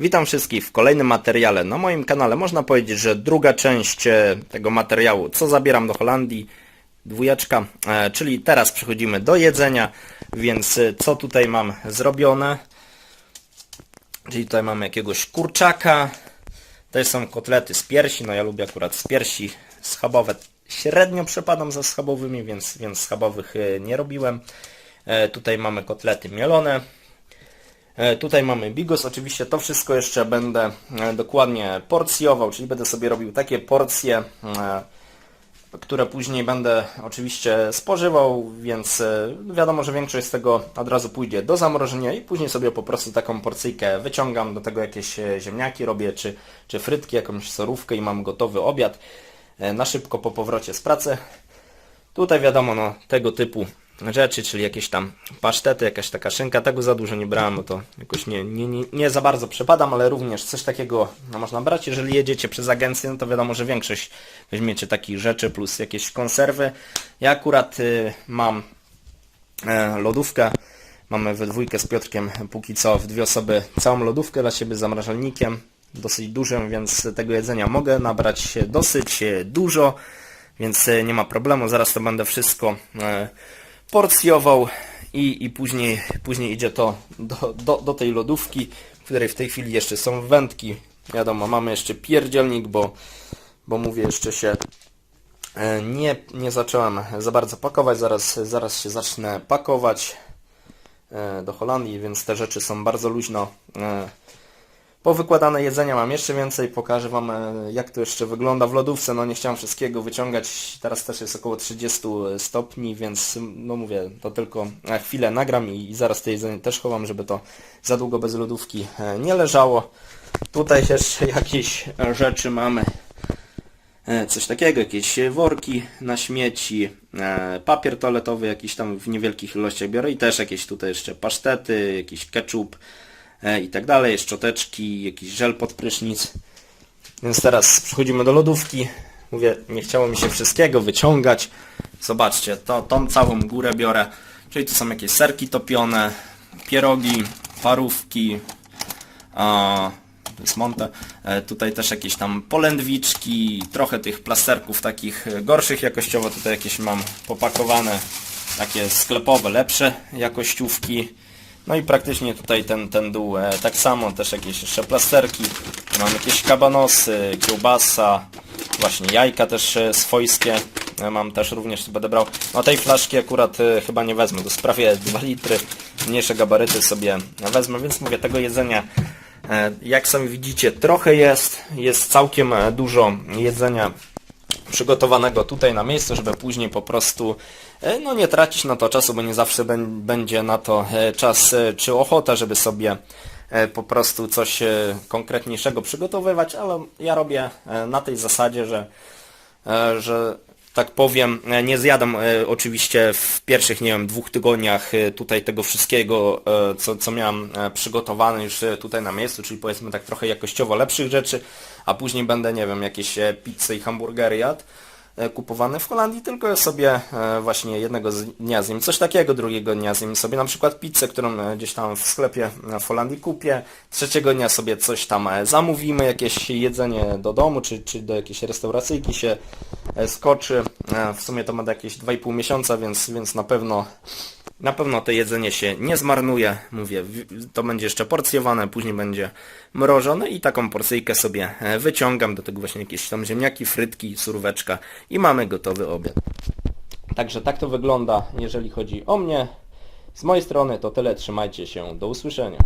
Witam wszystkich w kolejnym materiale na moim kanale. Można powiedzieć, że druga część e, tego materiału, co zabieram do Holandii, dwójeczka, e, czyli teraz przechodzimy do jedzenia, więc e, co tutaj mam zrobione? Czyli tutaj mamy jakiegoś kurczaka, tutaj są kotlety z piersi, no ja lubię akurat z piersi, schabowe średnio przepadam za schabowymi, więc, więc schabowych nie robiłem. Tutaj mamy kotlety mielone, Tutaj mamy bigos, oczywiście to wszystko jeszcze będę e, dokładnie porcjował, czyli będę sobie robił takie porcje, e, które później będę oczywiście spożywał, więc e, wiadomo, że większość z tego od razu pójdzie do zamrożenia i później sobie po prostu taką porcyjkę wyciągam, do tego jakieś e, ziemniaki robię, czy, czy frytki, jakąś sorówkę i mam gotowy obiad e, na szybko po powrocie z pracy. Tutaj wiadomo, no, tego typu rzeczy, czyli jakieś tam pasztety, jakaś taka szynka, tego za dużo nie brałem, bo to jakoś nie, nie, nie, nie za bardzo przepadam, ale również coś takiego no, można brać. Jeżeli jedziecie przez agencję, no to wiadomo, że większość weźmiecie takich rzeczy, plus jakieś konserwy. Ja akurat y, mam e, lodówkę, mamy we dwójkę z Piotrkiem póki co w dwie osoby całą lodówkę dla siebie zamrażalnikiem, dosyć dużym, więc tego jedzenia mogę nabrać dosyć e, dużo, więc e, nie ma problemu, zaraz to będę wszystko e, porcjował i, i później, później idzie to do, do, do tej lodówki, w której w tej chwili jeszcze są wędki. Wiadomo, mamy jeszcze pierdzielnik, bo, bo mówię, jeszcze się e, nie, nie zacząłem za bardzo pakować, zaraz, zaraz się zacznę pakować e, do Holandii, więc te rzeczy są bardzo luźno e, Powykładane jedzenia mam jeszcze więcej, pokażę Wam e, jak to jeszcze wygląda w lodówce, no nie chciałem wszystkiego wyciągać, teraz też jest około 30 stopni, więc no mówię, to tylko na chwilę nagram i, zaraz to jedzenie też chowam, żeby to za długo bez lodówki e, nie leżało. Tutaj jeszcze jakieś e, rzeczy mamy, E, coś takiego, jakieś worki na śmieci, e, papier toaletowy jakiś tam w niewielkich ilościach biorę i też jakieś tutaj jeszcze pasztety, jakiś ketchup. e, i tak dalej, szczoteczki, jakiś żel pod prysznic. Więc teraz przechodzimy do lodówki. Mówię, nie chciało mi się wszystkiego wyciągać. Zobaczcie, to, tą całą górę biorę. Czyli tu są jakieś serki topione, pierogi, parówki, a, to jest Monte. E, Tutaj też jakieś tam polędwiczki, trochę tych plasterków takich e, gorszych jakościowo. Tutaj jakieś mam popakowane, takie sklepowe, lepsze jakościówki. No i praktycznie tutaj ten, ten dół e, tak samo, też jakieś jeszcze plasterki. Mam jakieś kabanosy, kiełbasa, właśnie jajka też e, swojskie. E, Mam też również, będę brał. No tej flaszki akurat e, chyba nie wezmę, to sprawie 2 litry. Mniejsze gabaryty sobie wezmę, więc mówię, tego jedzenia E, Jak sami widzicie, trochę jest, jest całkiem e, dużo jedzenia przygotowanego tutaj na miejscu, żeby później po prostu e, no nie tracić na to czasu, bo nie zawsze bę- będzie na to e, czas e, czy ochota, żeby sobie po prostu coś konkretniejszego przygotowywać, ale ja robię na tej zasadzie, że że tak powiem, e, nie zjadam e, oczywiście w pierwszych, nie wiem, dwóch tygodniach e, tutaj tego wszystkiego, co, co miałem przygotowane już tutaj na miejscu, czyli powiedzmy tak trochę jakościowo lepszych rzeczy, a później będę, nie wiem, jakieś pizze i hamburgery jadł e, kupowane w Holandii, tylko sobie e, właśnie jednego z- dnia zjem coś takiego, drugiego dnia zjem sobie na przykład pizzę, którą e, gdzieś tam w sklepie w Holandii kupię, trzeciego dnia sobie coś tam zamówimy, jakieś jedzenie do domu, czy, czy do jakiejś restauracyjki się skoczy. W sumie to będę jakieś 2,5 miesiąca, więc, więc na pewno na pewno to jedzenie się nie zmarnuje. Mówię, to będzie jeszcze porcjowane, później będzie mrożone i taką porcyjkę sobie e, wyciągam. Do tego właśnie jakieś tam ziemniaki, frytki, suróweczka i mamy gotowy obiad. Także tak to wygląda, jeżeli chodzi o mnie. Z mojej strony to tyle, trzymajcie się, do usłyszenia.